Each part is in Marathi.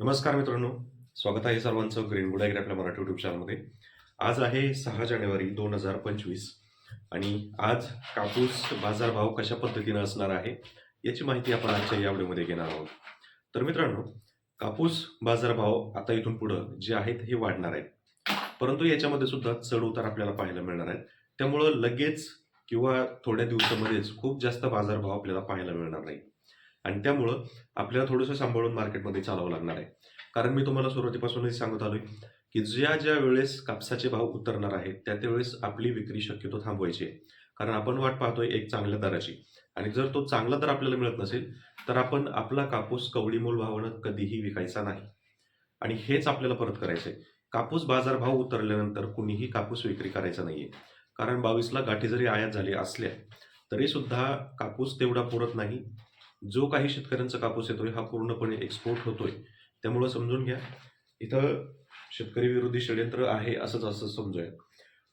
नमस्कार मित्रांनो. स्वागत आहे सर्वांचं ग्रीन गुड ॲग्री आपल्या मराठी युट्यूब चॅनलमध्ये आज आहे सहा जानेवारी दोन हजार पंचवीस आणि आज कापूस बाजारभाव कशा पद्धतीनं असणार आहे याची माहिती आपण आजच्या या व्हिडिओमध्ये घेणार आहोत. तर मित्रांनो कापूस बाजारभाव आता इथून पुढं जे आहेत हे वाढणार आहेत. परंतु याच्यामध्ये सुद्धा चढ उतार आपल्याला पाहायला मिळणार आहेत. त्यामुळं लगेच किंवा थोड्या दिवसामध्येच खूप जास्त बाजारभाव आपल्याला पाहायला मिळणार नाही. आणि त्यामुळं आपल्याला थोडंसं सांभाळून मार्केटमध्ये चालावं लागणार आहे. कारण मी तुम्हाला सुरुवातीपासूनच सांगत आलोय की ज्या ज्या वेळेस कापसाचे भाव उतरणार आहेत त्या त्यावेळेस आपली विक्री शक्यतो थांबवायची आहे. कारण आपण वाट पाहतोय एक चांगल्या दराची. आणि जर तो चांगला दर आपल्याला मिळत नसेल तर आपण आपला कापूस कवडीमोल भावानं कधीही विकायचा नाही. आणि हेच आपल्याला परत करायचं आहे कापूस बाजारभाव उतरल्यानंतर कुणीही कापूस विक्री करायचा नाहीये. कारण बावीसला गाठी जरी आयात झाली असल्या तरी सुद्धा कापूस तेवढा पुरत नाही. जो काही शेतकऱ्यांचा कापूस येतोय हा पूर्णपणे एक्सपोर्ट होतोय. त्यामुळं समजून घ्या. इथं शेतकरी विरोधी षडयंत्र आहे असंच असं समजूया.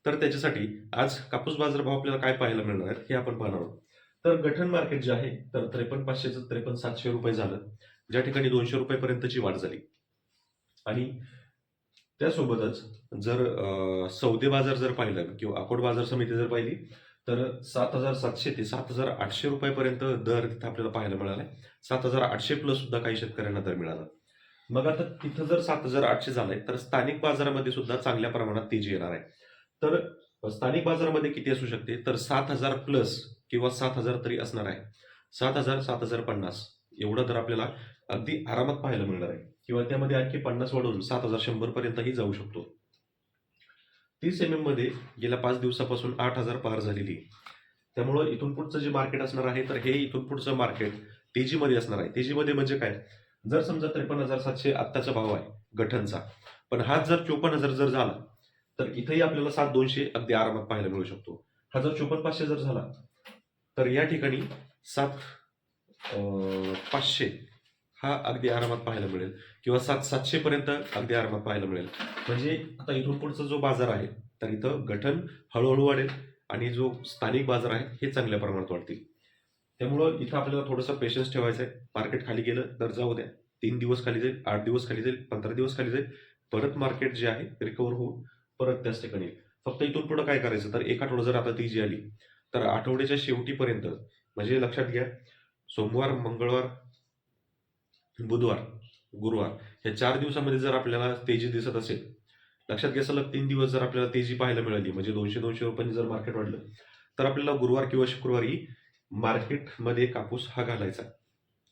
तर त्याच्यासाठी आज कापूस बाजारभाव आपल्याला काय पाहायला मिळणार आहेत हे आपण पाहणार आहोत. तर गठण मार्केट जे आहे तर त्रेपन्न पाचशेचं त्रेपन्न सातशे रुपये झालं. ज्या ठिकाणी दोनशे रुपयेपर्यंतची वाढ झाली. आणि त्यासोबतच जर सौदे बाजार जर पाहिलं किंवा अकोट बाजार समिती जर पाहिली तर सात हजार सातशे ते सात हजार आठशे रुपयापर्यंत दर तिथं आपल्याला पाहायला मिळाला आहे सात हजार आठशे प्लस सुद्धा काही शेतकऱ्यांना दर मिळाला. मग आता तिथं जर सात हजार आठशे झालंय तर स्थानिक बाजारामध्ये सुद्धा चांगल्या प्रमाणात तेजी येणार आहे. तर स्थानिक बाजारामध्ये किती असू शकते? तर सात हजार प्लस किंवा सात हजार तरी असणार आहे. सात हजार सात हजार पन्नास. एवढं दर आपल्याला अगदी आरामात पाहायला मिळणार आहे. किंवा त्यामध्ये आणखी पन्नास वाढून सात हजार शंभर पर्यंतही जाऊ शकतो. तीस एम एममध्ये गेल्या पाच दिवसापासून आठ हजार पार झालेली आहे. त्यामुळं इथून पुढचं जे मार्केट असणार आहे तर हे इथून पुढचं मार्केट तेजीमध्ये असणार आहे. तेजीमध्ये म्हणजे काय? जर समजा त्रेपन्न हजार सातशे आत्ताचा भाव आहे गठनचा पण हाच जर चोपन्न हजार जर झाला तर इथेही आपल्याला सात दोनशे अगदी आरामात पाहायला मिळू शकतो. हा जर चोपन्न पाचशे जर झाला तर या ठिकाणी सात पाचशे हा अगदी आरामात पाहायला मिळेल. किंवा सात सातशे पर्यंत अगदी आरामात पाहायला मिळेल. म्हणजे आता इथून पुढचा जो बाजार आहे तर इथं गठन हळूहळू वाढेल आणि जो स्थानिक बाजार आहे हे चांगल्या प्रमाणात वाढतील. त्यामुळं इथं आपल्याला थोडंसं पेशन्स ठेवायचं आहे मार्केट खाली गेलं तर जाऊ द्या. तीन दिवस खाली जाईल आठ दिवस खाली जाईल पंधरा दिवस खाली जाईल. परत मार्केट जे आहे रिकवर होऊन परत त्याच ठिकाणी येईल. फक्त इथून पुढं काय करायचं? तर एक आठवडा जर आता ती जी आली तर आठवड्याच्या शेवटीपर्यंत म्हणजे लक्षात घ्या सोमवार मंगळवार बुधवार गुरुवार. या चार दिवसामध्ये जर आपल्याला तेजी दिसत असेल लक्षात घ्या सलग तीन दिवस जर आपल्याला तेजी पाहायला मिळाली म्हणजे दोनशे दोनशे रुपयांनी जर मार्केट वाढलं तर आपल्याला गुरुवार किंवा शुक्रवारी मार्केटमध्ये कापूस हा घालायचा.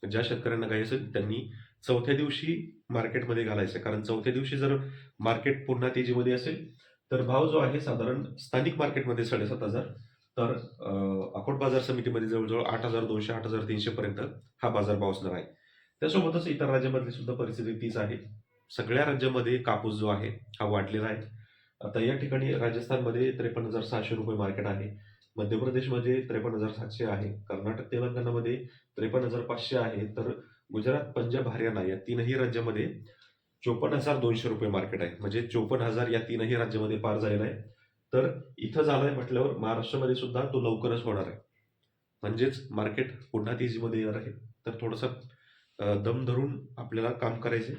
ज्या शेतकऱ्यांना घ्यायचं त्यांनी चौथ्या दिवशी मार्केटमध्ये घालायचं. कारण चौथ्या दिवशी जर मार्केट पुन्हा तेजीमध्ये असेल तर भाव जो आहे साधारण स्थानिक मार्केटमध्ये साडेसात हजार तर अकोट बाजार समितीमध्ये जवळजवळ आठ हजार दोनशे आठ हजार तीनशे पर्यंत हा बाजार भाव असणार आहे. त्यासोबतच इतर राज्यामधली सुद्धा परिस्थिती तीच आहे. सगळ्या राज्यामध्ये कापूस जो आहे हा वाढलेला आहे. आता या ठिकाणी राजस्थानमध्ये त्रेपन्न हजार सहाशे रुपये मार्केट आहे. मध्य प्रदेशमध्ये त्रेपन्न हजार सातशे आहे. कर्नाटक तेलंगणामध्ये त्रेपन्न हजार पाचशे आहे. तर गुजरात पंजाब हरियाणा या तीनही राज्यामध्ये चोपन्न हजार दोनशे रुपये मार्केट आहे. म्हणजे चोपन्न हजार या तीनही राज्यामध्ये पार झालेला आहे. तर इथं झालंय म्हटल्यावर महाराष्ट्रामध्ये सुद्धा तो लवकरच होणार आहे. म्हणजेच मार्केट पुन्हा तेजीमध्ये येणार आहे. तर थोडंसं दम धरून आपल्याला काम करायचे.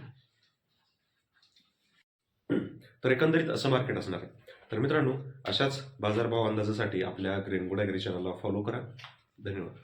तर एकंदरीत असं मार्केट असणार आहे. तर मित्रांनो अशाच बाजारभाव अंदाजासाठी आपल्या ग्रेनगुड ॲग्री चॅनलला फॉलो करा. धन्यवाद.